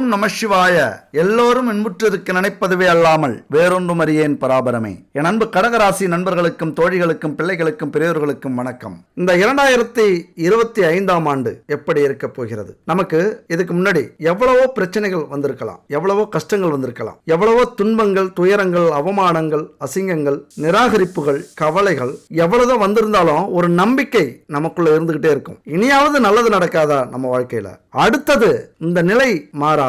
ஓம் நம சிவாய. எல்லோரும் இன்புற்றிருக்க நினைப்பதுவே அல்லாமல் வேறொன்றும் அறியேன் பராபரமே. என் அன்பு கடகராசி நண்பர்களுக்கும் தோழிகளுக்கும் பிள்ளைகளுக்கும் பெரியோர்களுக்கும் வணக்கம். இந்த இரண்டாயிரத்தி இருபத்தி ஐந்தாம் ஆண்டு எப்படி இருக்க போகிறது? நமக்கு இதுக்கு முன்னாடி எவ்வளவோ பிரச்சனைகள் வந்திருக்கலாம். எவ்வளவோ கஷ்டங்கள் வந்திருக்கலாம். எவ்வளவோ துன்பங்கள் துயரங்கள் அவமானங்கள் அசிங்கங்கள் நிராகரிப்புகள் கவலைகள் எவ்வளவு வந்திருந்தாலும் ஒரு நம்பிக்கை நமக்குள்ள இருந்துகிட்டே இருக்கும். இனியாவது நல்லது நடக்காதா நம்ம வாழ்க்கையில? அடுத்தது இந்த நிலை மாறா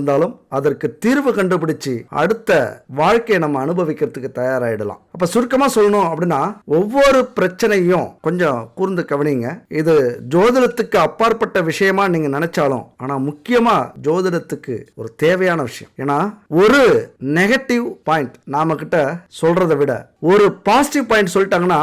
இருந்தாலும் அதற்கு தீர்வு கண்டுபிடிச்சு அடுத்த வாழ்க்கையை நம்ம அனுபவிக்கிறதுக்கு தயாராகிடலாம் அப்ப சுருக்கமா சொல்லணும் அப்படின்னா ஒவ்வொரு பிரச்சனையும் கொஞ்சம் கூர்ந்து கவனிங்க. இது ஜோதிடத்துக்கு அப்பாற்பட்ட விஷயமா நீங்க நினைச்சாலும் ஆனா முக்கியமா ஜோதிடத்துக்கு ஒரு தேவையான விஷயம். ஏன்னா ஒரு நெகட்டிவ் பாயிண்ட் நாம கிட்ட சொல்றதை விட ஒரு பாசிட்டிவ் பாயிண்ட் சொல்லிட்டாங்கன்னா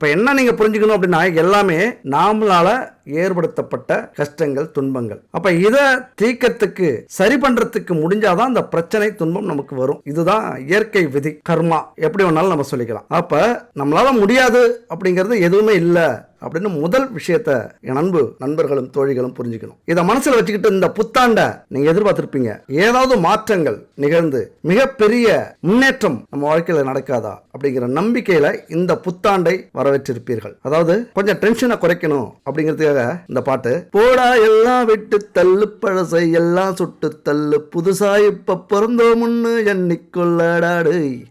அப்போ என்ன நீங்கள் புரிஞ்சுக்கணும் அப்படின்னா எல்லாமே நாமளால் ஏற்படுத்தப்பட்ட கஷ்டங்கள் துன்பங்கள். அப்போ இதை தீக்கத்துக்கு சரி பண்ணுறதுக்கு முடிஞ்சாதான் அந்த பிரச்சனை துன்பம் நமக்கு வரும். இதுதான் இயற்கை விதி கர்மா. எப்படி வேணாலும் நம்ம சொல்லிக்கலாம். அப்போ நம்மளால் முடியாது அப்படிங்கிறது எதுவுமே இல்லை. அப்படின்னு முதல் விஷயத்த என் அன்பு நண்பர்களும் தோழிகளும் புரிஞ்சுக்கணும். இதை மனசில் வச்சுக்கிட்டு இந்த புத்தாண்ட நீங்க எதிர்பார்த்திருப்பீங்க. ஏதாவது மாற்றங்கள் நிகழ்ந்து மிகப்பெரிய முன்னேற்றம் நம்ம வாழ்க்கையில் நடக்காதா அப்படிங்கிற நம்பிக்கையில இந்த புத்தாண்டை வரவேற்றிருப்பீர்கள். அதாவது கொஞ்சம் டென்ஷனை குறைக்கணும் அப்படிங்கிறதுக்காக இந்த பாட்டு போடா எல்லாம் விட்டு தள்ளு பழசை எல்லாம் சுட்டு தள்ளு புதுசா இப்ப பிறந்தோம்னு எண்ணிக்கொள்ளடாடு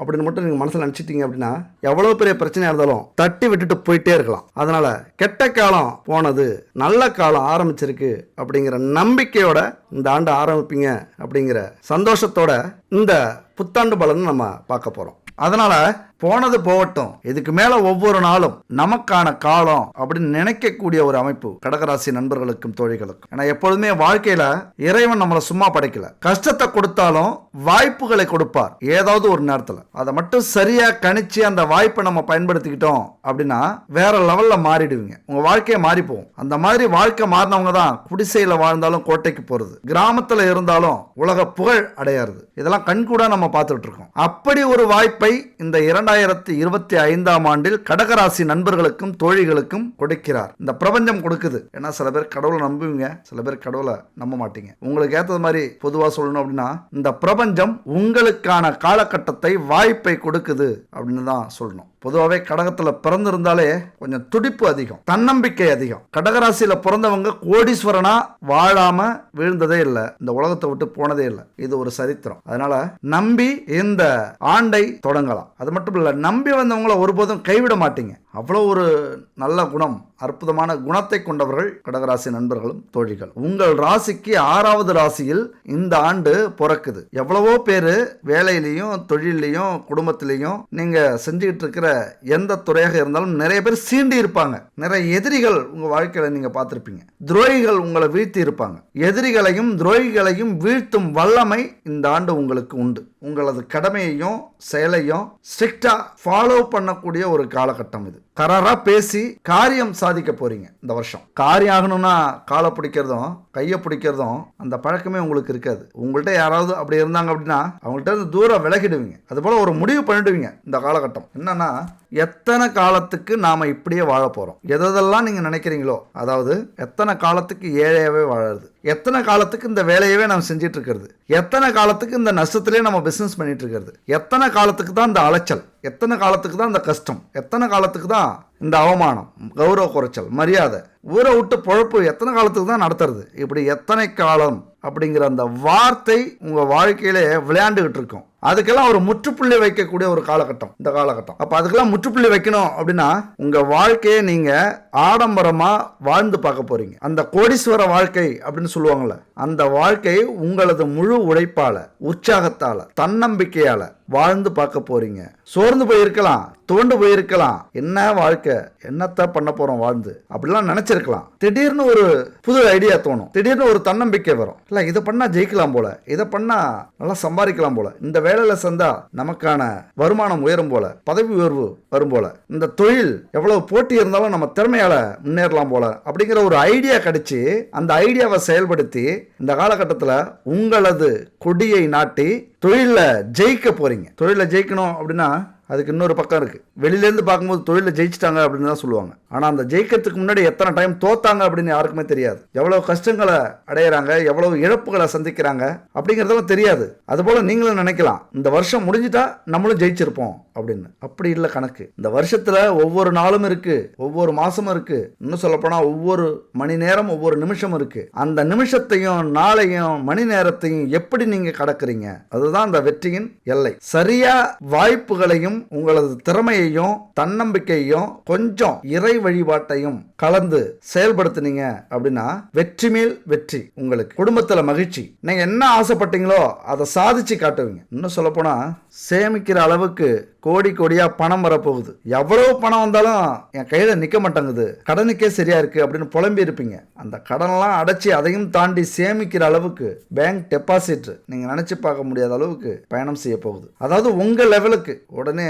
அப்படின்னு மட்டும் நீங்கள் மனசில் நினச்சிட்டீங்க அப்படின்னா எவ்வளோ பெரிய பிரச்சனையாக இருந்தாலும் தட்டி விட்டுட்டு போயிட்டே இருக்கலாம். அதனால் கெட்ட காலம் போனது நல்ல காலம் ஆரம்பிச்சிருக்கு அப்படிங்கிற நம்பிக்கையோட இந்த ஆண்டு ஆரம்பிப்பீங்க அப்படிங்கிற சந்தோஷத்தோட இந்த புத்தாண்டு பலன் நம்ம பார்க்க போகிறோம் அதனால் போனது போகட்டும். இதுக்கு மேல ஒவ்வொரு நாளும் நமக்கான காலம் அப்படின்னு நினைக்கக்கூடிய ஒரு அமைப்பு கடகராசி நண்பர்களுக்கும் தோழிகளுக்கும். ஏன்னா எப்பொழுதுமே வாழ்க்கையில இறைவன் நம்மளை சும்மா படைக்கல. கஷ்டத்தை கொடுத்தாலும் வாய்ப்புகளை கொடுப்பார். ஏதாவது ஒரு நேரத்துல. அதை மட்டும் சரியா கணிச்சு அந்த வாய்ப்பை நம்ம பயன்படுத்திக்கிட்டோம் அப்படின்னா வேற லெவல்ல மாறிடுவீங்க. உங்க வாழ்க்கையை மாறி போகும் அந்த மாதிரி வாழ்க்கை மாறினவங்க தான் குடிசையில வாழ்ந்தாலும் கோட்டைக்கு போறது. கிராமத்துல இருந்தாலும் உலக புகழ் அடையாருது இதெல்லாம் கண்கூடா நம்ம பார்த்துட்டு இருக்கோம். அப்படி ஒரு வாய்ப்பை இந்த இரண்டு இரண்டாயிரத்தி இருபத்தி ஐந்தாம் ஆண்டில் கடகராசி நண்பர்களுக்கும் தோழிகளுக்கும் கொடுக்கிறார். இந்த பிரபஞ்சம் கொடுக்குது. ஏன்னா சில பேர் கடவுளை நம்புவீங்க சில பேர் கடவுளை நம்ப மாட்டீங்க. உங்களுக்கு ஏற்றது மாதிரி பொதுவாக சொல்லணும் அப்படின்னா இந்த பிரபஞ்சம் உங்களுக்கான காலகட்டத்தை வாய்ப்பை கொடுக்குது அப்படின்னு தான் சொல்லணும். பொதுவாகவே கடகத்தில் பிறந்திருந்தாலே கொஞ்சம் துடிப்பு அதிகம் தன்னம்பிக்கை அதிகம். கடகராசியில் பிறந்தவங்க கோடீஸ்வரனா வாழாம வீழ்ந்ததே இல்லை. இந்த உலகத்தை விட்டு போனதே இல்லை. இது ஒரு சரித்திரம். அதனால நம்பி இந்த ஆண்டை தொடங்கலாம். அது மட்டும் இல்லை நம்பி வந்தவங்கள ஒருபோதும் கைவிட மாட்டீங்க. அவ்வளோ ஒரு நல்ல குணம். அற்புதமான குணத்தை கொண்டவர்கள் கடகராசி நண்பர்களும் தோழிகள். உங்கள் ராசிக்கு ஆறாவது ராசியில் இந்த ஆண்டு பிறக்குது. எவ்வளவோ பேர் வேலையிலையும் தொழிலையும் குடும்பத்திலையும் நீங்க செஞ்சுக்கிட்டு இருக்கிற எந்த துறையாக இருந்தாலும் நிறைய பேர் சீண்டி இருப்பாங்க. நிறைய எதிரிகள் உங்க வாழ்க்கையில நீங்க பார்த்துருப்பீங்க. துரோகிகள் உங்களை வீழ்த்தி இருப்பாங்க. எதிரிகளையும் துரோகிகளையும் வீழ்த்தும் வல்லமை இந்த ஆண்டு உங்களுக்கு உண்டு. உங்களது கடமையையும் செயலையும் ஸ்ட்ரிக்டா ஃபாலோ பண்ணக்கூடிய ஒரு காலகட்டம் இது. கராராக பேசி காரியம் சாதிக்க போறீங்க இந்த வருஷம். காரியம் ஆகணும்னா காலை பிடிக்கிறதும் கையை பிடிக்கிறதும் அந்த பழக்கமே உங்களுக்கு இருக்காது. உங்கள்கிட்ட யாராவது அப்படி இருந்தாங்க அப்படின்னா அவங்கள்ட்ட இருந்து தூரம் விலகிடுவீங்க. அது போல ஒரு முடிவு பண்ணிடுவீங்க இந்த காலகட்டம். என்னன்னா எத்தனை காலத்துக்கு நாம் இப்படியே வாழ போகிறோம் எதெல்லாம் நீங்கள் நினைக்கிறீங்களோ அதாவது எத்தனை காலத்துக்கு ஏழையாகவே வாழறது? எத்தனை காலத்துக்கு இந்த வேலையவே நம்ம செஞ்சிட்டு இருக்கிறது எத்தனை காலத்துக்கு இந்த நஷ்டத்திலே நம்ம பிஸ்னஸ் பண்ணிட்டு இருக்கிறது எத்தனை காலத்துக்கு தான் இந்த அலைச்சல்? எத்தனை காலத்துக்கு தான் இந்த கஷ்டம்? எத்தனை காலத்துக்கு தான் இந்த அவமானம் கௌரவ குறைச்சல் மரியாதை ஊரை விட்டு பொழப்பு எத்தனை காலத்துக்கு தான் நடத்துறது? இப்படி எத்தனை காலம் அப்படிங்கிற அந்த வார்த்தை உங்கள் வாழ்க்கையிலே விளையாண்டுகிட்டு இருக்கும். அதுக்கெல்லாம் ஒரு முற்றுப்புள்ளி வைக்கக்கூடிய ஒரு காலகட்டம் இந்த காலகட்டம். அப்போ அதுக்கெல்லாம் முற்றுப்புள்ளி வைக்கணும் அப்படின்னா உங்கள் வாழ்க்கையை நீங்கள் ஆடம்பரமாக வாழ்ந்து பார்க்க போகிறீங்க அந்த கோடீஸ்வர வாழ்க்கை அப்படின்னு சொல்லுவாங்கள்ல அந்த வாழ்க்கை உங்களது முழு உழைப்பால் உற்சாகத்தால் தன்னம்பிக்கையால் வாழ்ந்து பார்க்க போறீங்க. சோர்ந்து போயிருக்கலாம் துவண்டு போயிருக்கலாம். என்ன வாழ்க்கை? என்னத்த பண்ண போறோம் வாழ்ந்து? அப்படிலாம் நினைச்சிருக்கலாம். திடீர்னு ஒரு புது ஐடியா தோணும். திடீர்னு ஒரு தன்னம்பிக்கை வரும். இல்ல இதை பண்ணா ஜெயிக்கலாம் போல. இதை பண்ணா நல்லா சம்பாதிக்கலாம் போல. இந்த வேலையில சந்தா நமக்கான வருமானம் உயரும் போல. பதவி உயர்வு வரும் போல. இந்த தொழில் எவ்வளவு போட்டி இருந்தாலும் நம்ம திறமையால முன்னேறலாம் போல. அப்படிங்கிற ஒரு ஐடியா கிடைச்சி அந்த ஐடியாவை செயல்படுத்தி இந்த காலகட்டத்தில் உங்களது கொடியை நாட்டி தொழிலில் ஜெயிக்க போகிறீங்க தொழிலில் ஜெயிக்கணும் அப்படின்னா அதுக்கு இன்னொரு பக்கம் இருக்குது வெளியிலேருந்து பார்க்கும்போது தொழிலில் ஜெயிச்சிட்டாங்க அப்படின்னு தான் சொல்லுவாங்க. ஆனால் அந்த ஜெயிக்கிறதுக்கு முன்னாடி எத்தனை டைம் தோத்தாங்க அப்படின்னு யாருக்குமே தெரியாது. எவ்வளோ கஷ்டங்களை அடையிறாங்க எவ்வளவு இழப்புகளை சந்திக்கிறாங்க அப்படிங்கிறதெல்லாம் தெரியாது. அதுபோல் நீங்களும் நினைக்கலாம் இந்த வருஷம் முடிஞ்சிட்டா நம்மளும் ஜெயிச்சிருப்போம் அப்படின்னு. அப்படி இல்லை கணக்கு. இந்த வருஷத்தில் ஒவ்வொரு நாளும் இருக்குது ஒவ்வொரு மாதமும் இருக்குது இன்னும் சொல்லப்போனால் ஒவ்வொரு மணி நேரம் ஒவ்வொரு நிமிஷம் இருக்குது அந்த நிமிஷத்தையும் நாளையும் மணி நேரத்தையும் எப்படி நீங்கள் கடக்குறீங்க? அதுதான் அந்த வெற்றியின் எல்லை. சரியாக வாய்ப்புகளையும் உங்களது திறமையையும் தன்னம்பிக்கையையும் கொஞ்சம் இறை வழிபாட்டையும் கலந்து செயல்படுத்தினீங்க அப்படின்னா வெற்றி மேல் வெற்றி உங்களுக்கு. குடும்பத்தில் மகிழ்ச்சி. நீங்கள் என்ன ஆசைப்பட்டீங்களோ அதை சாதிச்சு காட்டுவீங்க. இன்னும் சொல்லப்போனால் சேமிக்கிற அளவுக்கு கோடி கோடியாக பணம் வரப்போகுது. எவ்வளவு பணம் வந்தாலும் என் கையில் நிற்க மாட்டேங்குது. கடனுக்கே சரியா இருக்குது அப்படின்னு புலம்பி இருப்பீங்க. அந்த கடனெல்லாம் அடைச்சி அதையும் தாண்டி சேமிக்கிற அளவுக்கு பேங்க் டெபாசிட் நீங்கள் நினச்சி பார்க்க முடியாத அளவுக்கு பயணம் செய்ய போகுது அதாவது உங்கள் லெவலுக்கு உடனே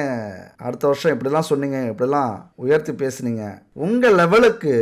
அடுத்த வருஷம் இப்படிலாம் சொன்னீங்க இப்படிலாம் உயர்த்தி பேசுனீங்க. உங்கள் லெவலுக்கு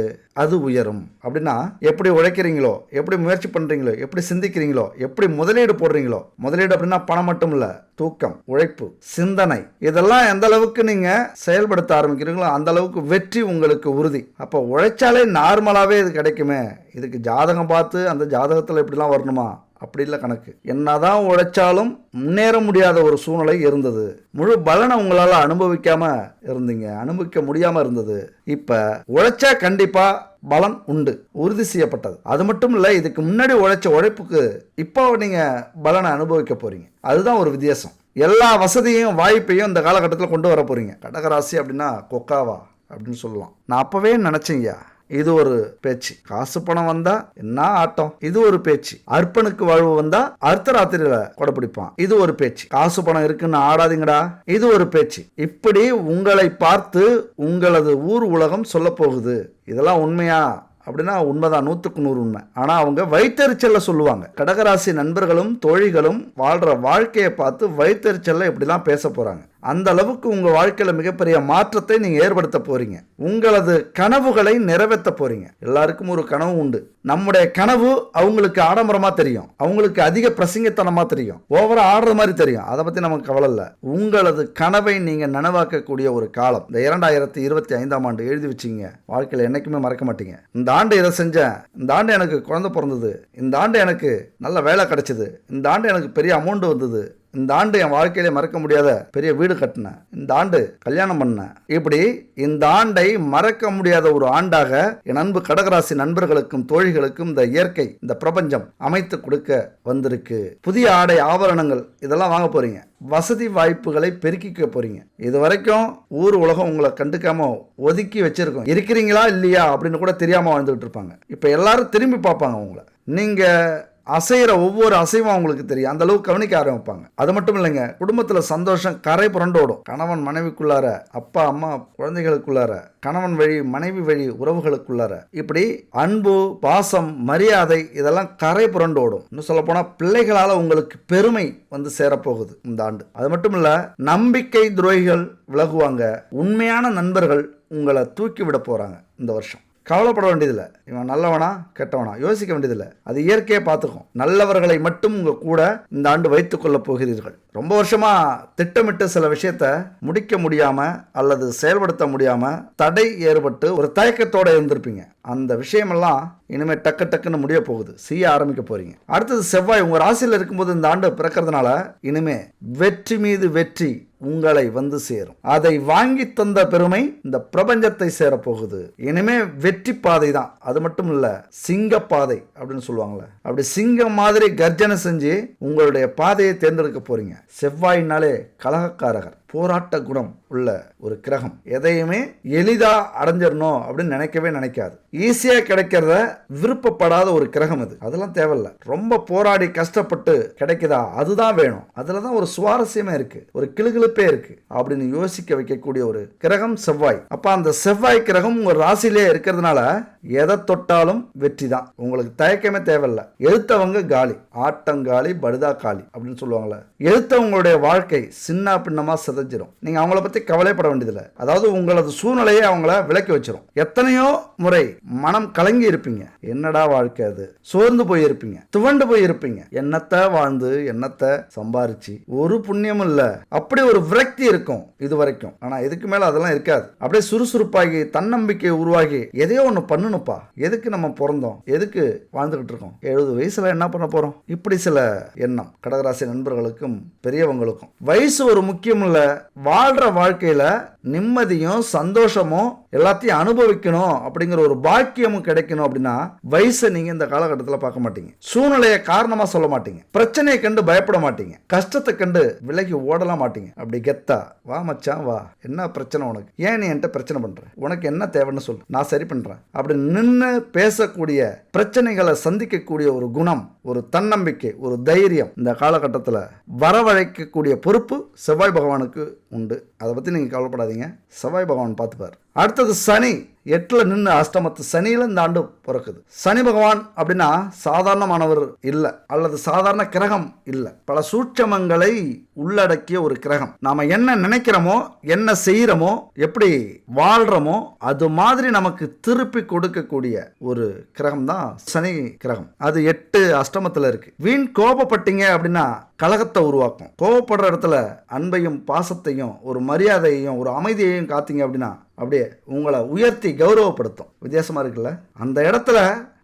அது உயரும். அப்படின்னா எப்படி உழைக்கிறீங்களோ எப்படி முயற்சி பண்ணுறீங்களோ எப்படி சிந்திக்கிறீங்களோ எப்படி முதலீடு போடுறீங்களோ முதலீடு அப்படின்னா பணம் மட்டும் இல்லை தூக்கம் உழைப்பு சிந்தனை. இதெல்லாம் எந்த அளவுக்கு நீங்கள் செயல்படுத்த ஆரம்பிக்கிறீங்களோ அந்த அளவுக்கு வெற்றி உங்களுக்கு உறுதி. அப்போ உழைச்சாலே நார்மலாகவே இது கிடைக்குமே. இதுக்கு ஜாதகம் பார்த்து அந்த ஜாதகத்தில் இப்படிலாம் வரணுமா? அப்படி இல்லை கணக்கு. என்னதான் உழைச்சாலும் முன்னேற முடியாத ஒரு சூழ்நிலை இருந்தது. முழு பலனை உங்களால் அனுபவிக்காம இருந்தீங்க. அனுபவிக்க முடியாம இருந்தது. இப்ப உழைச்சா கண்டிப்பா பலன் உண்டு. உறுதி செய்யப்பட்டது. அது மட்டும் இல்லை இதுக்கு முன்னாடி உழைச்ச உழைப்புக்கு இப்போ நீங்க பலனை அனுபவிக்க போறீங்க. அதுதான் ஒரு வித்தியாசம். எல்லா வசதியும் வாய்ப்பையும் இந்த காலகட்டத்தில் கொண்டு வர போறீங்க. கடகராசி அப்படின்னா கொக்காவா அப்படின்னு சொல்லலாம். நான் அப்போவே நினச்சேங்கய்யா. இது ஒரு பேச்சு. காசு பணம் வந்தா என்ன ஆட்டம்? இது ஒரு பேச்சு. அர்ப்பனுக்கு வாழ்வு வந்தா அர்த்த ராத்திரியில கொடை பிடிப்பான். இது ஒரு பேச்சு. காசு பணம் இருக்குன்னு ஆடாதீங்கடா. இது ஒரு பேச்சு. இப்படி உங்களை பார்த்து உங்களது ஊர் உலகம் சொல்ல போகுது. இதெல்லாம் உண்மையா? அப்படின்னா உண்மைதான். நூற்றுக்கு நூறு உண்மை. ஆனால் அவங்க வயிற்றெரிச்சல்ல சொல்லுவாங்க. கடகராசி நண்பர்களும் தோழிகளும் வாழ்கிற வாழ்க்கையை பார்த்து வயிற்றெரிச்சல்ல இப்படிலாம் பேச போகிறாங்க அந்த அளவுக்கு உங்கள் வாழ்க்கையில் மிகப்பெரிய மாற்றத்தை நீங்கள் ஏற்படுத்த போகிறீங்க உங்களது கனவுகளை நிறைவேற்ற போகிறீங்க எல்லாருக்கும் ஒரு கனவு உண்டு. நம்முடைய கனவு அவங்களுக்கு ஆடம்பரமாக தெரியும். அவங்களுக்கு அதிக பிரசங்கத்தனமாக தெரியும். ஓவரா ஆடுற மாதிரி தெரியும். அதை பற்றி நமக்கு கவலை இல்லை. உங்களது கனவை நீங்கள் நனவாக்கக்கூடிய ஒரு காலம். இந்த இரண்டாயிரத்தி இருபத்தி ஐந்தாம் ஆண்டு எழுதி வச்சிங்க. வாழ்க்கையில் என்னைக்குமே மறக்க மாட்டீங்க. இந்த ஆண்டு இதை செஞ்சேன். இந்த ஆண்டு எனக்கு குழந்தை பிறந்தது. இந்த ஆண்டு எனக்கு நல்ல வேலை கிடைச்சிது. இந்த ஆண்டு எனக்கு பெரிய அமௌண்ட் வந்தது. இந்த ஆண்டு என் வாழ்க்கையில மறக்க முடியாத பெரிய வீடு கட்டினேன். இந்த ஆண்டு கல்யாணம் பண்ணேன். இப்படி இந்த ஆண்டை மறக்க முடியாத ஒரு ஆண்டாக என் அன்பு கடகராசி நண்பர்களுக்கும் தோழிகளுக்கும் இந்த இயற்கை இந்த பிரபஞ்சம் அமைத்து கொடுக்க வந்திருக்கு. புதிய ஆடை ஆபரணங்கள் இதெல்லாம் வாங்க போறீங்க. வசதி வாய்ப்புகளை பெருக்கிக்க போறீங்க. இது வரைக்கும் ஊர் உலகம் உங்களை கண்டுக்காம ஒதுக்கி வச்சிருக்கோம். இருக்கிறீங்களா இல்லையா அப்படின்னு கூட தெரியாம வாழ்ந்துகிட்டு இருப்பாங்க. இப்ப எல்லாரும் திரும்பி பார்ப்பாங்க உங்களை. நீங்க அசைகிற ஒவ்வொரு அசைவும் அவங்களுக்கு தெரியும். அந்த அளவுக்கு கவனிக்க ஆரம்பிப்பாங்க. அது மட்டும் இல்லைங்க குடும்பத்துல சந்தோஷம் கரை புரண்டோடும் கணவன் மனைவிக்குள்ளார அப்பா அம்மா குழந்தைகளுக்குள்ளார கணவன் வழி மனைவி வழி உறவுகளுக்குள்ளார இப்படி அன்பு பாசம் மரியாதை இதெல்லாம் கரை புரண்டோடும் இன்னும் சொல்ல போனா பிள்ளைகளால உங்களுக்கு பெருமை வந்து சேரப்போகுது இந்த ஆண்டு. அது மட்டும் இல்ல நம்பிக்கை துரோகிகள் விலகுவாங்க. உண்மையான நண்பர்கள் உங்களை தூக்கி விட போறாங்க இந்த வருஷம். கவலைப்பட வேண்டியதில்லை. இவன் நல்லவனா கெட்டவனா? யோசிக்க வேண்டியதில்லை. அது இயற்கையை பார்த்துக்கும். நல்லவர்களை மட்டும் உங்கள் கூட இந்த ஆண்டு வைத்துக்கொள்ளப் போகிறீர்கள். ரொம்ப வருஷமாக திட்டமிட்டு சில விஷயத்த முடிக்க முடியாமல் அல்லது செயல்படுத்த முடியாமல் தடை ஏற்பட்டு ஒரு தயக்கத்தோடு இருந்திருப்பீங்க. அந்த விஷயமெல்லாம் இனிமே டக்கு டக்குன்னு முடிய போகுது. செய்ய ஆரம்பிக்க போகிறீங்க அடுத்தது செவ்வாய் உங்கள் ராசியில் இருக்கும்போது இந்த ஆண்டு பிறக்கிறதுனால இனிமே வெற்றி மீது வெற்றி உங்களை வந்து சேரும். அதை வாங்கி தந்த பெருமை இந்த பிரபஞ்சத்தை சேரப்போகுது. இனிமே வெற்றி பாதை தான். அது மட்டும் இல்ல சிங்க பாதை அப்படின்னு சொல்லுவாங்கல்ல. அப்படி சிங்கம் மாதிரி கர்ஜனை செஞ்சு உங்களுடைய பாதையை தேர்ந்தெடுக்க போறீங்க. செவ்வாயினாலே கலகக்காரகர். போராட்ட குணம் உள்ள ஒரு கிரகம். எதையுமே எளிதா அடைஞ்சிடணும் அப்படின்னு நினைக்கவே நினைக்காது. ஈஸியா கிடைக்கிறத விருப்பப்படாத ஒரு கிரகம் இது அதெல்லாம் தேவையில்ல. ரொம்ப போராடி கஷ்டப்பட்டு கிடைக்குதா? அதுதான் வேணும். அதில் தான் ஒரு சுவாரஸ்யமே இருக்கு. ஒரு கிளுகிளுப்பே இருக்கு. அப்படின்னு யோசிக்க வைக்கக்கூடிய ஒரு கிரகம் செவ்வாய். அப்ப அந்த செவ்வாய் கிரகம் உங்க ராசிலே இருக்கிறதுனால எதை தொட்டாலும் வெற்றி தான். உங்களுக்கு தயக்கமே தேவையில்ல. எழுத்தவங்க காலி. ஆட்டங்காலி படுதா காலி அப்படின்னு சொல்லுவாங்கல்ல. எழுத்தவங்களுடைய வாழ்க்கை சின்ன பின்னமாக சிதைஞ்சிரும். நீங்கள் அவங்கள பற்றி கவலைப்பட வேண்டியதில்லை. அதாவது உங்களது சூழ்நிலையை அவங்கள விளக்கி வச்சிரும். எத்தனையோ முறை மனம் கலங்கி இருப்பீங்க. என்னடா வாழ்க்கை அது? சோர்ந்து போயிருப்பீங்க துவண்டு போயிருப்பீங்க என்னத்தை வாழ்ந்து என்னத்தை சம்பாரிச்சு? ஒரு புண்ணியமும் இல்லை. அப்படி ஒரு விரக்தி இருக்கும் இது வரைக்கும் ஆனால் இதுக்கு மேலே அதெல்லாம் இருக்காது. அப்படியே சுறுசுறுப்பாகி தன்னம்பிக்கை உருவாகி எதையோ ஒன்று பண்ணணும்ப்பா எதுக்கு நம்ம பிறந்தோம்? எதுக்கு வாழ்ந்துகிட்டு இருக்கோம்? எழுபது வயசில் என்ன பண்ண போகிறோம் இப்படி சில எண்ணம். கடகராசி நண்பர்களுக்கும் பெரியவங்களுக்கும். வயசு ஒரு முக்கியம் இல்ல. வாழ்ற வாழ்க்கையில நிம்மதியும் சந்தோஷமும் எல்லாத்தையும் அனுபவிக்கணும் அப்படிங்கிற ஒரு பாக்கியமும் கிடைக்கணும் அப்படின்னா வயசை நீங்க இந்த காலகட்டத்தில் பார்க்க மாட்டீங்க. சூழ்நிலையை காரணமா சொல்ல மாட்டீங்க. பிரச்சனையை கண்டு பயப்பட மாட்டீங்க. கஷ்டத்தை கண்டு விலகி ஓடலாம் மாட்டீங்க. அப்படி கெத்தா வா மச்சான் வா. என்ன பிரச்சனை உனக்கு? ஏன் நீ என்கிட்ட பிரச்சனை பண்ற? உனக்கு என்ன தேவைன்னு சொல்லு. நான் சரி பண்றேன். அப்படி நின்று பேசக்கூடிய பிரச்சனைகளை சந்திக்கக்கூடிய ஒரு குணம் ஒரு தன்னம்பிக்கை ஒரு தைரியம் இந்த காலகட்டத்தில் வரவழைக்கக்கூடிய பொறுப்பு செவ்வாய் பகவானுக்கு உண்டு. அதை பற்றி நீங்கள் கவலைப்படாதீங்க. செவ்வாய் பகவான் பார்த்துப்பார். அடுத்தது சனி. எட்டில் நின்று அஷ்டமத்து சனியில் இந்த ஆண்டு பிறக்குது. சனி பகவான் அப்படின்னா சாதாரணமானவர் இல்லை. அல்லது சாதாரண கிரகம் இல்லை. பல சூட்சமங்களை உள்ளடக்கிய ஒரு கிரகம். நாம் என்ன நினைக்கிறோமோ என்ன செய்கிறோமோ எப்படி வாழ்கிறோமோ அது மாதிரி நமக்கு திருப்பி கொடுக்கக்கூடிய ஒரு கிரகம் தான் சனி கிரகம். அது எட்டு அஷ்டமத்தில் இருக்குது வீண் கோபப்பட்டீங்க அப்படின்னா கலகத்தை உருவாக்கும். கோபப்படுற இடத்துல அன்பையும் பாசத்தையும் ஒரு மரியாதையையும் ஒரு அமைதியையும் காத்தீங்க அப்படின்னா அப்படியே உங்களை உயர்த்தி கௌரவப்படுத்தும். வித்தியாசமாக இருக்குல்ல? அந்த இடத்துல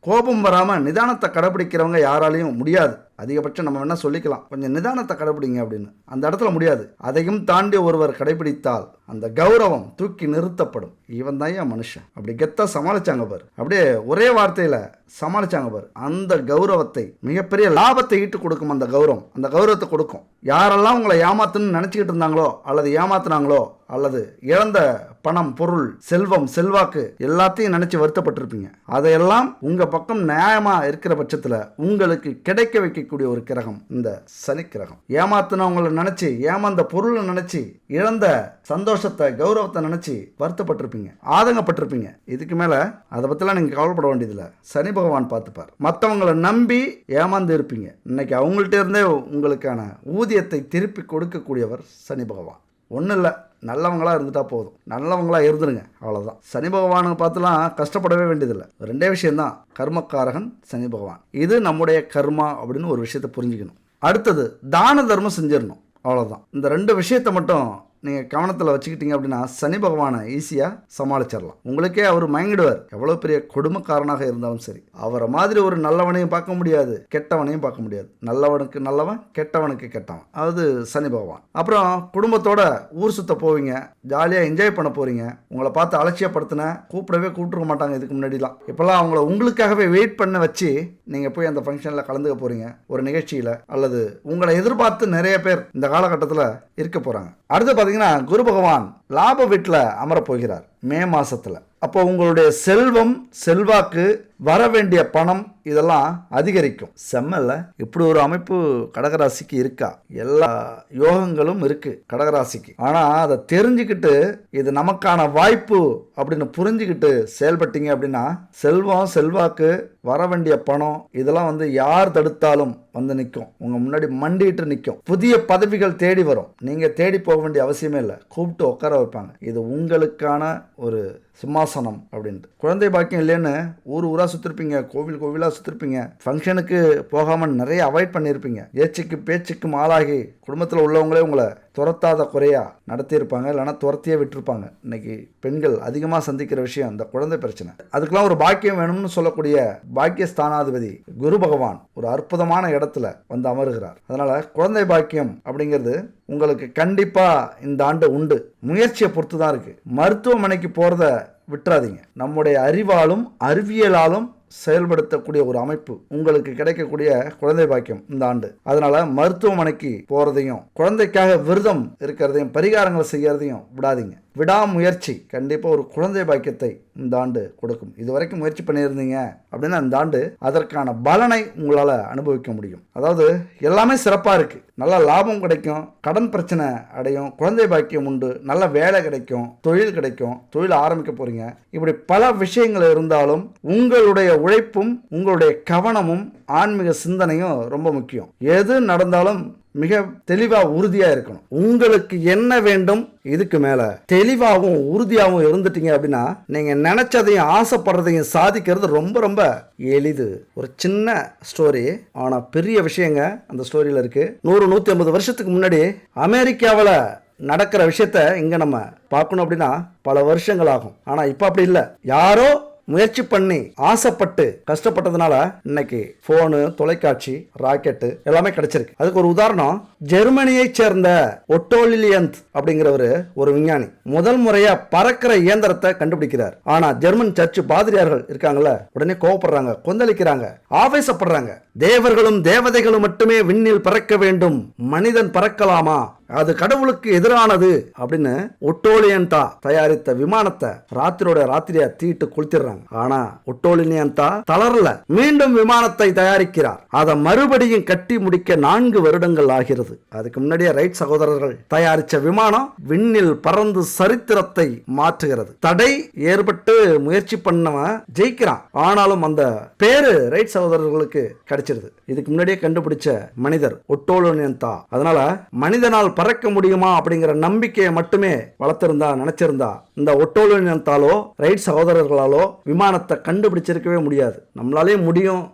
கோபம் வராமல் நிதானத்தை கடைபிடிக்கிறவங்க யாராலையும் முடியாது. அதிகபட்சம் நம்ம வேணால் சொல்லிக்கலாம். கொஞ்சம் நிதானத்தை கடைபிடிங்க அப்படின்னு. அந்த இடத்துல முடியாது. அதையும் தாண்டி ஒருவர் கடைபிடித்தால் அந்த கௌரவம் தூக்கி நிறுத்தப்படும். இவன் தான் ஏன் மனுஷன். அப்படி கெத்தா சமாளிச்சாங்க பாரு. அப்படியே ஒரே வார்த்தையில சமாளிச்சாங்க பாரு. அந்த கௌரவத்தை மிகப்பெரிய லாபத்தை ஈட்டு கொடுக்கும் அந்த கௌரவம். அந்த கௌரவத்தை கொடுக்கும். யாரெல்லாம் உங்களை ஏமாத்துன்னு நினச்சிக்கிட்டு இருந்தாங்களோ அல்லது ஏமாத்துனாங்களோ அல்லது இழந்த பணம் பொருள் செல்வம் செல்வாக்கு எல்லாத்தையும் நினைச்சு வருத்தப்பட்டிருப்பீங்க. அதையெல்லாம் உங்க பக்கம் நியாயமா இருக்கிற பட்சத்தில் உங்களுக்கு கிடைக்க வைக்கக்கூடிய ஒரு கிரகம் இந்த சனி கிரகம் ஏமாத்தினவங்களை நினைச்சு ஏமாந்த பொருளை நினைச்சு இழந்த சந்தோஷத்தை கௌரவத்தை நினைச்சு வருத்தப்பட்டிருப்பீங்க. ஆதங்கப்பட்டிருப்பீங்க. இதுக்கு மேல அதை பத்திலாம் நீங்க கவலைப்பட வேண்டியதில்லை. சனி பகவான் பார்த்துப்பார். மற்றவங்களை நம்பி ஏமாந்து இருப்பீங்க. இன்னைக்கு அவங்கள்ட்ட இருந்தே உங்களுக்கான ஊதியத்தை திருப்பி கொடுக்கக்கூடியவர் சனி பகவான். ஒன்றும் இல்லை நல்லவங்களாக இருந்துட்டா போதும். நல்லவங்களாக இருந்துருங்க அவ்வளோதான் சனி பகவானை பார்த்துலாம் கஷ்டப்படவே வேண்டியதில்லை. ரெண்டே விஷயம்தான் கர்மக்காரகன் சனி பகவான். இது நம்முடைய கர்மா அப்படின்னு ஒரு விஷயத்தை புரிஞ்சுக்கணும். அடுத்தது தான தர்மம் செஞ்சிடணும். அவ்வளோதான் இந்த ரெண்டு விஷயத்தை மட்டும் நீங்கள் கவனத்தில் வச்சுக்கிட்டீங்க அப்படின்னா சனி பகவானை ஈஸியாக சமாளிச்சிடலாம். உங்களுக்கே அவர் மயங்கிடுவார். எவ்வளோ பெரிய கொடுமைக்காரனாக இருந்தாலும் சரி. அவரை மாதிரி ஒரு நல்லவனையும் பார்க்க முடியாது கெட்டவனையும் பார்க்க முடியாது. நல்லவனுக்கு நல்லவன் கெட்டவனுக்கு கெட்டவன். அது சனி பகவான். அப்புறம் குடும்பத்தோட ஊர் சுத்த போவீங்க ஜாலியாக என்ஜாய் பண்ண போகிறீங்க உங்களை பார்த்து அலட்சியப்படுத்தின கூப்பிடவே கூப்பிட்டுருக்க மாட்டாங்க இதுக்கு முன்னாடிலாம். இப்போல்லாம் அவங்கள உங்களுக்காகவே வெயிட் பண்ண வச்சு நீங்கள் போய் அந்த ஃபங்க்ஷனில் கலந்துக்க போகிறீங்க ஒரு நிகழ்ச்சியில் அல்லது உங்களை எதிர்பார்த்து நிறைய பேர் இந்த காலகட்டத்தில் இருக்க போகிறாங்க அடுத்து பார்த்தீங்கன்னா குரு பகவான் லாப வீட்டில் அமரப் போகிறார் மே மாசத்துல. அப்போ உங்களுடைய செல்வம் செல்வாக்கு வர வேண்டிய பணம் இதெல்லாம் அதிகரிக்கும். செம்மல்ல இப்படி ஒரு அமைப்பு கடகராசிக்கு இருக்கா? எல்லா யோகங்களும் இருக்கு கடகராசிக்கு. ஆனா அதை தெரிஞ்சுக்கிட்டு இது நமக்கான வாய்ப்பு அப்படின்னு புரிஞ்சுக்கிட்டு செயல்பட்டீங்க அப்படின்னா செல்வம் செல்வாக்கு வர வேண்டிய பணம் இதெல்லாம் வந்து யார் தடுத்தாலும் வந்து நிற்கும். உங்க முன்னாடி மண்டிட்டு நிற்கும். புதிய பதவிகள் தேடி வரும். நீங்க தேடி போக வேண்டிய அவசியமே இல்லை. கூப்பிட்டு உட்கார வைப்பாங்க. இது உங்களுக்கான ஒரு சிம்மாசனம் அப்படின்ட்டு. குழந்தை பாக்கியம் இல்லைன்னு ஊர் ஊரா சுற்றிருப்பீங்க கோவில் கோவிலா சுத்திருப்பீங்க. ஃபங்க்ஷனுக்கு போகாம நிறைய அவாய்ட் பண்ணியிருப்பீங்க ஏச்சுக்கு பேச்சுக்கும் ஆளாகி குடும்பத்தில் உள்ளவங்களே உங்களை துரத்தாத குறையாக நடத்தியிருப்பாங்க இல்லைன்னா துரத்தியே விட்டுருப்பாங்க. இன்னைக்கு பெண்கள் அதிகமாக சந்திக்கிற விஷயம் அந்த குழந்தை பிரச்சனை. அதுக்கெல்லாம் ஒரு பாக்கியம் வேணும்னு சொல்லக்கூடிய பாக்கிய ஸ்தானாதிபதி குரு பகவான் ஒரு அற்புதமான இடத்துல வந்து அமருகிறார். அதனால் குழந்தை பாக்கியம் அப்படிங்கிறது உங்களுக்கு கண்டிப்பாக இந்த ஆண்டு உண்டு. முயற்சியை பொறுத்து தான் இருக்குது மருத்துவமனைக்கு போகிறத விட்டுறாதீங்க. நம்முடைய அறிவாலும் அறிவியலாலும் செயல்படுத்தக்கூடிய ஒரு அமைப்பு உங்களுக்கு கிடைக்கக்கூடிய குழந்தை பாக்கியம் இந்த ஆண்டு. அதனால மருத்துவமனைக்கு போறதையும் குழந்தைக்காக விரதம் இருக்கிறதையும் பரிகாரங்கள் செய்யறதையும் விடாதீங்க. விடாமுயற்சி கண்டிப்பாக ஒரு குழந்தை பாக்கியத்தை இந்த ஆண்டு கொடுக்கும். இது வரைக்கும் முயற்சி பண்ணியிருந்தீங்க அப்படின்னா இந்த ஆண்டு அதற்கான பலனை உங்களால் அனுபவிக்க முடியும். அதாவது எல்லாமே சிறப்பாக இருக்குது நல்ல லாபம் கிடைக்கும் கடன் பிரச்சனை அடையும் குழந்தை பாக்கியம் உண்டு நல்ல வேலை கிடைக்கும் தொழில் கிடைக்கும் தொழில் ஆரம்பிக்க போகிறீங்க இப்படி பல விஷயங்கள் இருந்தாலும் உங்களுடைய உழைப்பும் உங்களுடைய கவனமும் ஆன்மீக சிந்தனையும் ரொம்ப முக்கியம். எது நடந்தாலும் மிக தெளிவாக உறுதியாக இருக்கணும். உங்களுக்கு என்ன வேண்டும்? இதுக்கு மேலே. தெளிவாகவும் உறுதியாகவும் இருந்துட்டீங்க அப்படின்னா நீங்கள் நினச்சதையும் ஆசைப்படுறதையும் சாதிக்கிறது ரொம்ப ரொம்ப எளிது. ஒரு சின்ன ஸ்டோரி ஆனால் பெரிய விஷயங்க அந்த ஸ்டோரியில் இருக்குது நூறு நூற்றி ஐம்பது வருஷத்துக்கு முன்னாடி அமெரிக்காவில் நடக்கிற விஷயத்த இங்கே நம்ம பார்க்கணும் அப்படின்னா பல வருஷங்கள் ஆகும். ஆனால் இப்போ அப்படி இல்லை. யாரோ முயற்சி பண்ணி ஆசைப்பட்டு கஷ்டப்பட்டதுனால இன்னைக்கு போனு தொலைக்காட்சி ராக்கெட்டு எல்லாமே கிடைச்சிருக்கு. அதுக்கு ஒரு உதாரணம் ஜெர்மனியைச் சேர்ந்த ஒட்டோலிலியந்த் அப்படிங்கிறவர் ஒரு விஞ்ஞானி. முதல் முறையா பறக்கிற இயந்திரத்தை கண்டுபிடிக்கிறார். ஆனா ஜெர்மன் சர்ச் பாதிரியார்கள் இருக்காங்கல்ல உடனே கோவப்படுறாங்க கொந்தளிக்கிறாங்க ஆவேசப்படுறாங்க. தேவர்களும் தேவதைகளும் மட்டுமே விண்ணில் பறக்க வேண்டும். மனிதன் பறக்கலாமா? அது கடவுளுக்கு எதிரானது அப்படின்னு ஒட்டோலியன்டா தயாரித்த விமானத்தை ராத்திரியோட ராத்திரியா தீட்டு கொளுத்திடுறாங்க. ஆனா ஒட்டோலினியன்டா தளரல. மீண்டும் விமானத்தை தயாரிக்கிறார். அதை மறுபடியும் கட்டி முடிக்க நான்கு வருடங்கள் ஆகிறது. அதுக்கு முன்னாடியே ரைட் சகோதரர்கள் தயாரிச்ச விமானம் விண்ணில் பறந்து சரித்திரத்தை மாற்றுகிறது. தடை ஏற்பட்டு முயற்சி பண்ணவன் ஜெயிக்கிறான். ஆனாலும் அந்த பேரு ரைட் சகோதரர்களுக்கு கிடைச்சிருது. இதுக்கு முன்னாடியே கண்டுபிடிச்ச மனிதர் ஒட்டோலியன்டா. அதனால மனிதனால் பறக்க முடியுமா அப்படிங்கிற நம்பிக்கையை மட்டுமே வளர்த்திருந்தா நினைச்சிருந்தா இந்த ஒட்டோலினத்தாலோ ரைட் சகோதரர்களாலோ விமானத்தை கண்டுபிடிச்சிருக்கவே முடியாது. நம்மளாலே முடியும்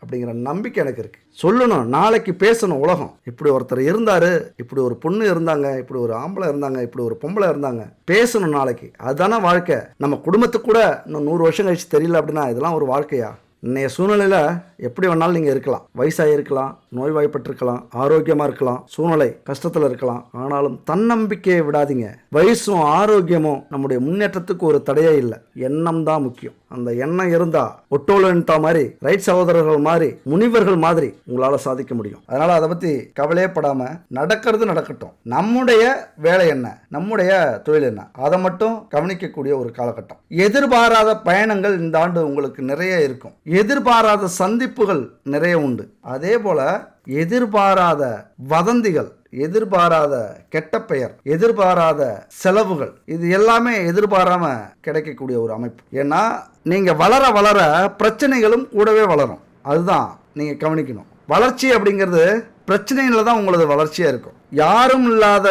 அப்படிங்கிற நம்பிக்கை எனக்கு இருக்கு. சொல்லணும் நாளைக்கு பேசணும் உலகம். இப்படி ஒருத்தர் இருந்தார் இப்படி ஒரு பொண்ணு இருந்தாங்க இப்படி ஒரு ஆம்பளை இருந்தாங்க இப்படி ஒரு பொம்பளை இருந்தாங்க. பேசணும் நாளைக்கு. அதுதானே வாழ்க்கை. நம்ம குடும்பத்துக்கு கூட இன்னும் நூறு வருஷம் கழிச்சு தெரியல அப்படின்னா இதெல்லாம் ஒரு வாழ்க்கையா? இன்னைய சூழ்நிலையில் எப்படி வேணாலும் நீங்கள் இருக்கலாம். வயசாக இருக்கலாம் நோய்வாய்ப்பட்டிருக்கலாம் ஆரோக்கியமாக இருக்கலாம் சூழ்நிலை கஷ்டத்தில் இருக்கலாம். ஆனாலும் தன்னம்பிக்கையை விடாதீங்க. வயசும் ஆரோக்கியமும் நம்முடைய முன்னேற்றத்துக்கு ஒரு தடையே இல்லை. எண்ணம் தான் முக்கியம். அந்த எண்ணம் இருந்தா ஒட்டோலன்டா மாதிரி ரைட் சகோதரர்கள் மாதிரி முனிவர்கள் மாதிரி உங்களால சாதிக்க முடியும். அதனால அதை பத்தி கவலையே படாம நடக்கிறது நடக்கட்டும். நம்முடைய வேலை என்ன? நம்முடைய தொழில் என்ன? அதை மட்டும் கவனிக்கக்கூடிய ஒரு காலகட்டம். எதிர்பாராத பயணங்கள் இந்த ஆண்டு உங்களுக்கு நிறைய இருக்கும். எதிர்பாராத சந்திப்புகள் நிறைய உண்டு. அதே போல எதிர்பாராத வதந்திகள் எதிர்பாராத கெட்ட பெயர் எதிர்பாராத செலவுகள் இது எல்லாமே எதிர்பாராம கிடைக்கக்கூடிய ஒரு அமைப்பு. ஏன்னா நீங்கள் வளர வளர பிரச்சனைகளும் கூடவே வளரும். அதுதான் நீங்கள் கவனிக்கணும். வளர்ச்சி அப்படிங்கிறது பிரச்சனையில் தான் உங்களது வளர்ச்சியாக இருக்கும். யாரும் இல்லாத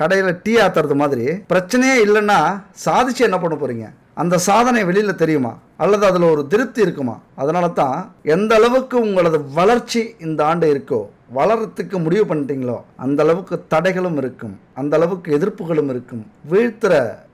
கடையில் டீ ஆத்துறது மாதிரி பிரச்சனையே இல்லைன்னா சாதிச்சு என்ன பண்ண போகிறீங்க அந்த சாதனை வெளியில் தெரியுமா? அல்லது அதில் ஒரு திருப்தி இருக்குமா? அதனால தான் எந்த அளவுக்கு உங்களது வளர்ச்சி இந்த ஆண்டு இருக்கோ வளரத்துக்கு முடிவு பண்ணிட்டீங்களோ அந்த அளவுக்கு தடைகளும் இருக்கும். அந்த அளவுக்கு எதிர்ப்புகளும் இருக்கும். வீழ்த்துற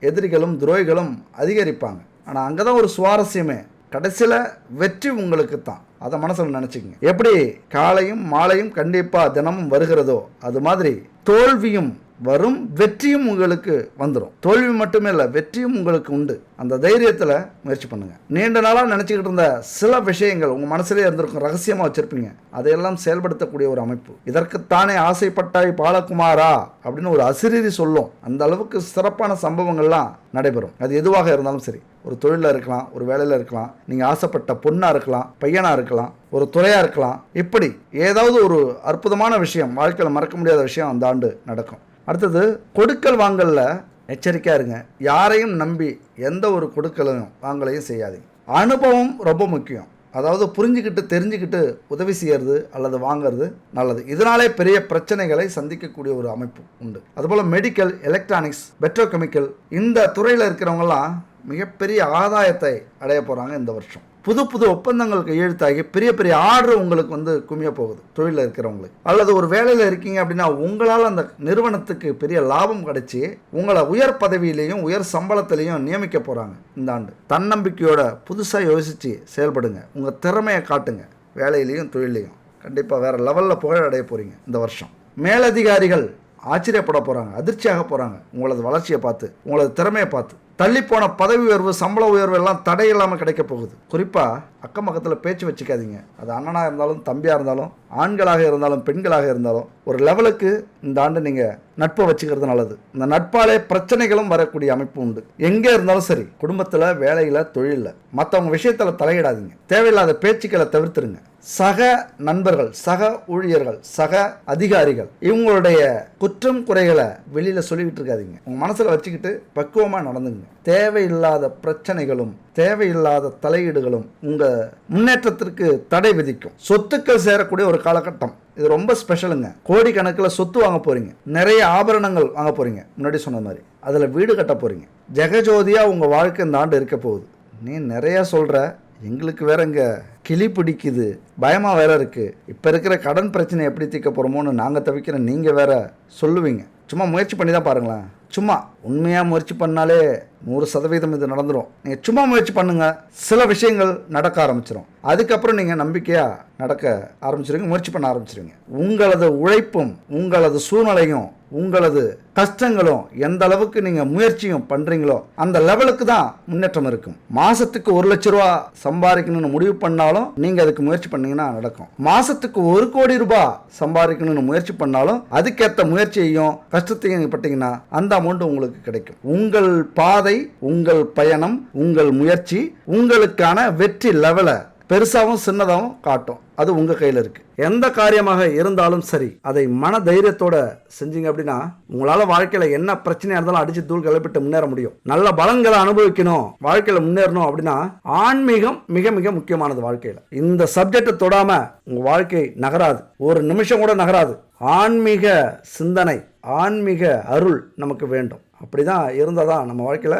எதிரிகளும் துரோகிகளும் அதிகரிப்பாங்க. ஆனால் அங்கே தான் ஒரு சுவாரஸ்யமே. கடைசியில் வெற்றி உங்களுக்கு தான் அதை மனசில் நினச்சிக்கங்க. எப்படி காலையும் மாலையும் கண்டிப்பாக தினமும் வருகிறதோ அது மாதிரி தோல்வியும் வரும் வெற்றியும் உங்களுக்கு வந்துடும் தோல்வி மட்டுமே இல்லை வெற்றியும் உங்களுக்கு உண்டு. அந்த தைரியத்தில் முயற்சி பண்ணுங்க. நீண்ட நாளாக நினச்சிக்கிட்டு இருந்த சில விஷயங்கள் உங்கள் மனசுலேயே இருந்திருக்கும் ரகசியமாக வச்சுருப்பீங்க. அதையெல்லாம் செயல்படுத்தக்கூடிய ஒரு அமைப்பு. இதற்குத்தானே ஆசைப்பட்டாய் பாலகுமாரா அப்படின்னு ஒரு அசிரீரி சொல்லும். அந்த அளவுக்கு சிறப்பான சம்பவங்கள்லாம் நடைபெறும். அது எதுவாக இருந்தாலும் சரி. ஒரு தொழிலில் இருக்கலாம் ஒரு வேலையில் இருக்கலாம். நீங்கள் ஆசைப்பட்ட பொண்ணாக இருக்கலாம் பையனாக இருக்கலாம் ஒரு துறையாக இருக்கலாம். இப்படி ஏதாவது ஒரு அற்புதமான விஷயம் வாழ்க்கையில் மறக்க முடியாத விஷயம் அந்த ஆண்டு நடக்கும். அடுத்தது கொடுக்கல் வாங்கலில் எச்சரிக்கையாக இருங்க. யாரையும் நம்பி எந்த ஒரு கொடுக்கலையும் வாங்கலையும் செய்யாதீங்க. அனுபவம் ரொம்ப முக்கியம். அதாவது புரிஞ்சுக்கிட்டு தெரிஞ்சுக்கிட்டு உதவி செய்யறது அல்லது வாங்குறது நல்லது. இதனாலே பெரிய பிரச்சனைகளை சந்திக்கக்கூடிய ஒரு அமைப்பு உண்டு. அதுபோல் மெடிக்கல் எலக்ட்ரானிக்ஸ் பெட்ரோகெமிக்கல் இந்த துறையில் இருக்கிறவங்கலாம் மிகப்பெரிய ஆதாயத்தை அடைய போகிறாங்க இந்த வருஷம். புது புது ஒப்பந்தங்கள் கையெழுத்தாகி பெரிய பெரிய ஆர்டர் உங்களுக்கு வந்து குமிய போகுது தொழிலில் இருக்கிறவங்களுக்கு. அல்லது ஒரு வேலையில் இருக்கீங்க அப்படின்னா உங்களால் அந்த நிறுவனத்துக்கு பெரிய லாபம் கிடைச்சி உங்களை உயர் பதவியிலையும் உயர் சம்பளத்திலையும் நியமிக்க போகிறாங்க இந்த ஆண்டு. தன்னம்பிக்கையோட புதுசாக யோசித்து செயல்படுங்க. உங்கள் திறமையை காட்டுங்க. வேலையிலையும் தொழிலையும் கண்டிப்பாக வேறு லெவலில் புகழ் அடைய போகிறீங்க இந்த வருஷம். மேலதிகாரிகள் ஆச்சரியப்பட போகிறாங்க அதிர்ச்சியாக போகிறாங்க உங்களது வளர்ச்சியை பார்த்து உங்களது திறமையை பார்த்து. தள்ளிப்போன பதவி உயர்வு சம்பள உயர்வு எல்லாம் தடை இல்லாமல் கிடைக்க போகுது. குறிப்பாக அக்கம் பக்கத்தில் பேச்சு வச்சுக்காதீங்க. அது அண்ணனாக இருந்தாலும் தம்பியாக இருந்தாலும் ஆண்களாக இருந்தாலும் பெண்களாக இருந்தாலும் ஒரு லெவலுக்கு இந்த ஆண்டு நீங்கள் நட்பை வச்சுக்கிறது நல்லது. இந்த நட்பாலே பிரச்சனைகளும் வரக்கூடிய அமைப்பு உண்டு. எங்கே இருந்தாலும் சரி குடும்பத்தில் வேலையில் தொழிலில் மற்றவங்க விஷயத்தில் தலையிடாதீங்க. தேவையில்லாத பேச்சுக்களை தவிர்த்துருங்க. சக நண்பர்கள் சக ஊழியர்கள் சக அதிகாரிகள் இவங்களுடைய குற்றம் குறைகளை வெளியில் சொல்லிக்கிட்டு இருக்காதீங்க. உங்கள் மனசில் வச்சுக்கிட்டு பக்குவமாக நடந்துங்க தேவையில்லாத பிரச்சனைகளும் தேவையில்லாத தலையீடுகளும் உங்கள் முன்னேற்றத்திற்கு தடை விதிக்கும். சொத்துக்கள் சேரக்கூடிய ஒரு காலகட்டம். இது ரொம்ப ஸ்பெஷலுங்க. கோடிக்கணக்கில் சொத்து வாங்க போறீங்க. நிறைய ஆபரணங்கள் வாங்க போறீங்க. முன்னாடி சொன்ன மாதிரி. அதில் வீடு கட்ட போறீங்க. ஜெகஜோதியாக உங்கள் வாழ்க்கை இந்த ஆண்டு இருக்க போகுது. நீ நிறைய சொல்கிற எங்களுக்கு வேற இங்கே கிளி பிடிக்குது. பயமாக வேற இருக்குது இப்போ இருக்கிற கடன் பிரச்சனை எப்படி தீர்க்க போகிறோமோன்னு நாங்கள் தவிக்கிற நீங்கள் வேற சொல்லுவீங்க. சும்மா முயற்சி பண்ணி தான் பாருங்களேன். சும்மா உண்மையாக முயற்சி பண்ணாலே நூறு சதவீதம் இது நடந்துடும் நீங்கள் சும்மா முயற்சி பண்ணுங்க. சில விஷயங்கள் நடக்க ஆரம்பிச்சிடும் அதுக்கப்புறம் நீங்கள் நம்பிக்கையாக நடக்க ஆரம்பிச்சிருங்க முயற்சி பண்ண ஆரம்பிச்சிருங்க உங்களது உழைப்பும் உங்களது சூழ்நிலையும் உங்களது கஷ்டங்களும் எந்த அளவுக்கு நீங்கள் முயற்சியும் பண்ணுறீங்களோ அந்த லெவலுக்கு தான் முன்னேற்றம் இருக்கும். மாதத்துக்கு ஒரு லட்ச ரூபா சம்பாதிக்கணும்னு முடிவு பண்ணாலும் நீங்கள் அதுக்கு முயற்சி பண்ணீங்கன்னா நடக்கும். மாதத்துக்கு ஒரு கோடி ரூபாய் சம்பாதிக்கணும்னு முயற்சி பண்ணாலும் அதுக்கேற்ற முயற்சியையும் கஷ்டத்தையும் பட்டீங்கன்னா அந்த அமௌண்ட் உங்களுக்கு கிடைக்கும். உங்கள் பாதை உங்கள் பயணம் உங்கள் முயற்சி உங்களுக்கான வெற்றி லெவலை பெருசாகவும் சின்னதாகவும் காட்டும். அது உங்கள் கையில் இருக்குது எந்த காரியமாக இருந்தாலும் சரி அதை மன தைரியத்தோட செஞ்சீங்க அப்படின்னா உங்களால் வாழ்க்கையில் என்ன பிரச்சனையாக இருந்தாலும் அடித்து தூள் கிளப்பிட்டு முன்னேற முடியும். நல்ல பலன்களை அனுபவிக்கணும் வாழ்க்கையில் முன்னேறணும் அப்படின்னா ஆன்மீகம் மிக மிக முக்கியமானது வாழ்க்கையில். இந்த சப்ஜெக்டை தொடாமல் உங்கள் வாழ்க்கை நகராது. ஒரு நிமிஷம் கூட நகராது. ஆன்மீக சிந்தனை ஆன்மீக அருள் நமக்கு வேண்டும். அப்படிதான் இருந்தால் தான் நம்ம வாழ்க்கையில்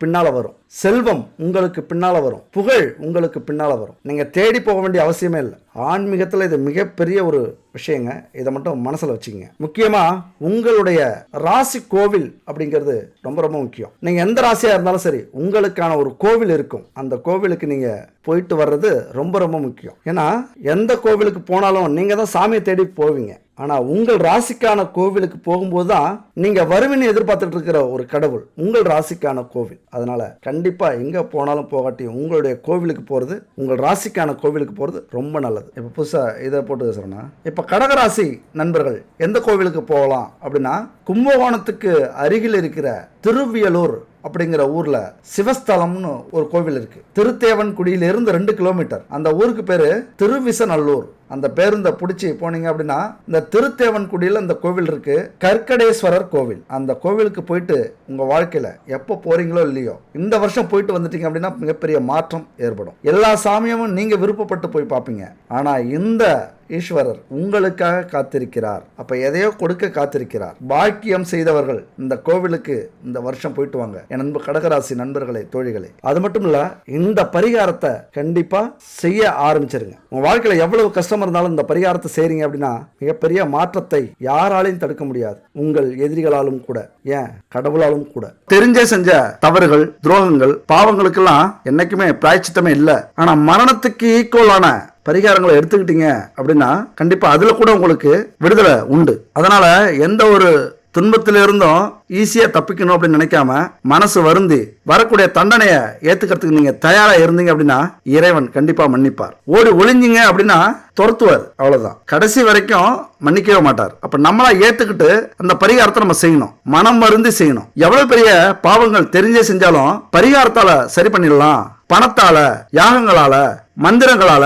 பின்னால் வரும். செல்வம் உங்களுக்கு பின்னால் வரும். புகழ் உங்களுக்கு பின்னால் வரும். நீங்கள் தேடி போக வேண்டிய அவசியமே இல்லை. ஆன்மீகத்தில் இது மிகப்பெரிய ஒரு விஷயங்க. இதை மட்டும் மனசில் வச்சுக்கோங்க. முக்கியமாக உங்களுடைய ராசி கோவில் அப்படிங்கிறது ரொம்ப ரொம்ப முக்கியம். நீங்கள் எந்த ராசியாக இருந்தாலும் சரி உங்களுக்கான ஒரு கோவில் இருக்கும். அந்த கோவிலுக்கு நீங்கள் போயிட்டு வர்றது ரொம்ப ரொம்ப முக்கியம். ஏன்னா எந்த கோவிலுக்கு போனாலும் நீங்கள் தான் சாமியை தேடி போவீங்க. ஆனால் உங்கள் ராசிக்கான கோவிலுக்கு போகும்போது தான் நீங்கள் வருவின்னு எதிர்பார்த்துட்டு இருக்கிற ஒரு கடவுள் உங்கள் ராசிக்கான கோவில். அதனால் கண்டிப்பாக எங்கே போனாலும் போகாட்டி உங்களுடைய கோவிலுக்கு போகிறது உங்கள் ராசிக்கான கோவிலுக்கு போகிறது ரொம்ப நல்லது. இப்போ புதுசாக இதை போட்டு பேசுகிறேன்னா இப்போ கடகராசி நண்பர்கள் எந்த கோவிலுக்கு போகலாம் அப்படின்னா கும்பகோணத்துக்கு அருகில் இருக்கிற திருவியலூர் அப்படிங்கிற ஊர்ல சிவஸ்தலம்னு ஒரு கோவில் இருக்கு. திருத்தேவன் குடியிலிருந்து ரெண்டு கிலோமீட்டர். அந்த ஊருக்கு பேரு திருவிசநல்லூர். அந்த பேருந்தை பிடிச்சி போனீங்க அப்படின்னா இந்த திருத்தேவன்குடியில் இந்த கோவில் இருக்கு. கற்கடேஸ்வரர் கோவில். அந்த கோவிலுக்கு போயிட்டு உங்கள் வாழ்க்கையில் எப்போ போறீங்களோ இல்லையோ இந்த வருஷம் போயிட்டு வந்துட்டீங்க அப்படின்னா மிகப்பெரிய மாற்றம் ஏற்படும். எல்லா சாமியமும் நீங்கள் விருப்பப்பட்டு போய் பார்ப்பீங்க. ஆனால் இந்த ஈஸ்வரர் உங்களுக்காக காத்திருக்கிறார். அப்ப எதையோ கொடுக்க காத்திருக்கிறார். பாக்கியம் செய்தவர்கள் இந்த கோவிலுக்கு இந்த வருஷம் போயிட்டு வாங்க. என் அன்பு கடகராசி நண்பர்களே தோழிகளே அது மட்டும் இல்ல இந்த பரிகாரத்தை கண்டிப்பா செய்ய ஆரம்பிச்சிருங்க. உங்க வாழ்க்கையில எவ்வளவு கஷ்டம் இருந்தாலும் இந்த பரிகாரத்தை செய்கிறீங்க அப்படின்னா மிகப்பெரிய மாற்றத்தை யாராலையும் தடுக்க முடியாது. உங்கள் எதிரிகளாலும் கூட ஏன்? கடவுளாலும் கூட. தெரிஞ்சே செஞ்ச தவறுகள் துரோகங்கள் பாவங்களுக்கெல்லாம் என்னைக்குமே பிராய்ச்சித்தமே இல்லை. ஆனால் மரணத்துக்கு ஈக்குவலான பரிகாரங்களை எடுத்துக்கிட்டீங்க அப்படின்னா கண்டிப்பாக அதில் கூட உங்களுக்கு விடுதலை உண்டு. அதனால் எந்த ஒரு துன்பத்தில இருந்தும் ஈஸியா தப்பிக்கணும் அப்படின்னு நினைக்காம மனசு வருந்தி வரக்கூடிய தண்டனையை ஏத்துக்கிறதுக்கு நீங்க தயாரா இருந்தீங்க அப்படின்னா இறைவன் கண்டிப்பா மன்னிப்பார். ஓடி ஒளிஞ்சிங்க அப்படின்னா துரத்துவார். அவ்வளவுதான். கடைசி வரைக்கும் மன்னிக்கவே மாட்டார். அப்ப நம்மளா ஏத்துக்கிட்டு அந்த பரிகாரத்தை நம்ம செய்யணும். மனம் மருந்து செய்யணும். எவ்வளவு பெரிய பாவங்கள் தெரிஞ்சே செஞ்சாலும் பரிகாரத்தால சரி பண்ணிடலாம். பணத்தால யாகங்களால மந்திரங்களால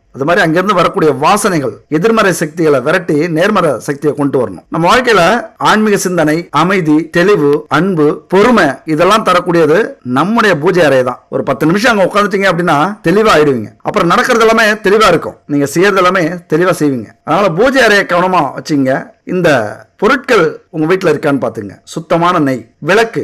அது மாதிரி அங்கிருந்து வரக்கூடிய வாசனைகள் எதிர்மறை சக்திகளை விரட்டி நேர்மறை சக்தியை கொண்டு வரணும். நம்ம வாழ்க்கையில ஆன்மீக சிந்தனை அமைதி தெளிவு அன்பு பொறுமை இதெல்லாம் தரக்கூடியது நம்முடைய பூஜை அறை தான் ஒரு பத்து நிமிஷம் அங்க உட்காந்துட்டீங்க அப்படின்னா தெளிவா ஆயிடுவீங்க. அப்புறம் நடக்கிறது எல்லாமே தெளிவா இருக்கும். நீங்க செய்யறது எல்லாமே தெளிவா செய்வீங்க. அதனால பூஜை அறையை கவனமா வச்சுங்க. இந்த பொருட்கள் உங்க வீட்டில் இருக்கான்னு பாத்துங்க சுத்தமான நெய் விளக்கு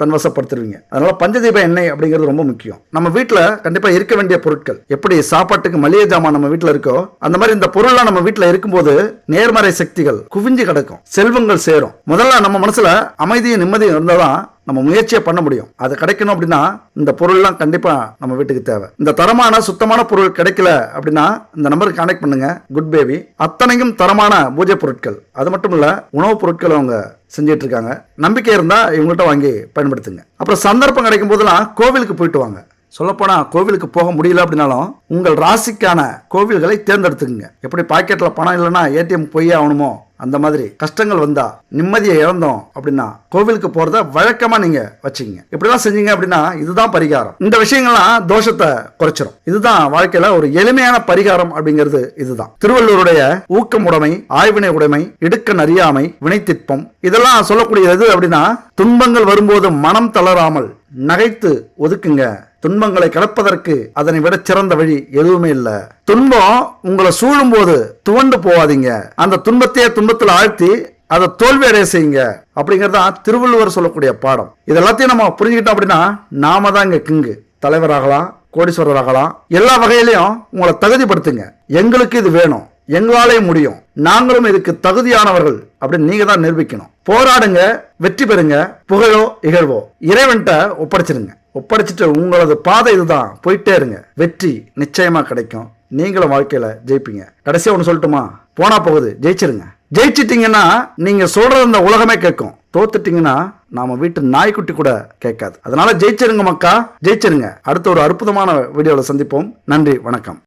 தன்வசப்படுத்திடுவீங்க அதனால பஞ்சதீப எண்ணெய் அப்படிங்கிறது ரொம்ப முக்கியம். நம்ம வீட்டில் கண்டிப்பாக இருக்க வேண்டிய பொருட்கள். எப்படி சாப்பாட்டுக்கு மளிகை ஜாமான் நம்ம வீட்டில் இருக்கோ அந்த மாதிரி இந்த பொருள்லாம் நம்ம வீட்டில் இருக்கும்போது நேர்மறை சக்திகள் குவிஞ்சு கிடக்கும். செல்வங்கள் சேரும். முதல்ல நம்ம மனசுல அமைதியும் நிம்மதியும் இருந்தாதான் நம்ம முயற்சியை பண்ண முடியும். அது கிடைக்கணும் அப்படின்னா இந்த பொருள்லாம் கண்டிப்பாக நம்ம வீட்டுக்கு தேவை. இந்த தரமான சுத்தமான பொருள் கிடைக்கல அப்படின்னா இந்த நம்பருக்கு கனெக்ட் பண்ணுங்க. குட் பேபி அத்தனையும் தரமான பூஜை பொருட்கள். அது மட்டும் இல்லை உணவுப் பொருட்கள் அவங்க செஞ்சிட்டு இருக்காங்க நம்பிக்கை இருந்தால் இவங்கள்ட்ட வாங்கி பயன்படுத்துங்க. அப்புறம் சந்தர்ப்பம் கிடைக்கும் போதெல்லாம் கோவிலுக்கு போயிட்டு வாங்க. சொல்லப்போனால் கோவிலுக்கு போக முடியல அப்படின்னாலும் உங்கள் ராசிக்கான கோவில்களை தேர்ந்தெடுத்துக்குங்க. எப்படி பாக்கெட்டில் பணம் இல்லைன்னா ஏடிஎம் போய் ஆகணுமோ அந்த மாதிரி கஷ்டங்கள் வந்தா நிம்மதியை இழந்தோம் அப்படின்னா கோவிலுக்கு போறத வழக்கமா நீங்க வச்சுக்கங்க. இப்படிலாம் செஞ்சீங்க அப்படின்னா இதுதான் பரிகாரம். இந்த விஷயங்கள்லாம் தோஷத்தை குறைச்சிரும். இதுதான் வாழ்க்கையில ஒரு எளிமையான பரிகாரம் அப்படிங்கிறது இதுதான். திருவள்ளுவருடைய ஊக்கம் உடைமை ஆய்வினை உடைமை இடுக்கன் அறியாமை வினைத்திற்பம் இதெல்லாம் சொல்லக்கூடியது அப்படின்னா துன்பங்கள் வரும்போது மனம் தளராமல் நகைத்து ஒதுக்குங்க. துன்பங்களை கடப்பதற்கு அதனை விட சிறந்த வழி எதுவுமே இல்லை. துன்பம் உங்களை சூழும் போது துவண்டு போவாதீங்க. அந்த துன்பத்தையே துன்பத்தில் ஆழ்த்தி அதை தோல்வி அடைய செய்யுங்க. அப்படிங்கிறது தான் திருவள்ளுவர் சொல்லக்கூடிய பாடம். இது எல்லாத்தையும் நம்ம புரிஞ்சுக்கிட்டோம் அப்படின்னா நாம தான் இங்க கிங்கு. தலைவராகலாம் கோடீஸ்வரராகலாம் எல்லா வகையிலையும் உங்களை தகுதிப்படுத்துங்க. எங்களுக்கு இது வேணும். எங்களாலே முடியும். நாங்களும் இதுக்கு தகுதியானவர்கள் அப்படின்னு நீங்க தான் நிரூபிக்கணும். போராடுங்க வெற்றி பெறுங்க புகழோ இகழ்வோ. இறைவன்கிட்ட ஒப்படைச்சிருங்க. ஒப்படைச்சிட்டு உங்களது பாதை இதுதான். போயிட்டே இருங்க. வெற்றி நிச்சயமா கிடைக்கும். நீங்களும் வாழ்க்கையில ஜெயிப்பீங்க. கடைசியா ஒன்று சொல்லட்டுமா? போனா போகுது ஜெயிச்சிருங்க. ஜெயிச்சிட்டீங்கன்னா நீங்க சொல்றது இந்த உலகமே கேட்கும். தோத்துட்டீங்கன்னா நாம வீட்டு நாய்க்குட்டி கூட கேட்காது. அதனால ஜெயிச்சிருங்க மக்கா ஜெயிச்சிருங்க. அடுத்த ஒரு அற்புதமான வீடியோவில் சந்திப்போம். நன்றி வணக்கம்.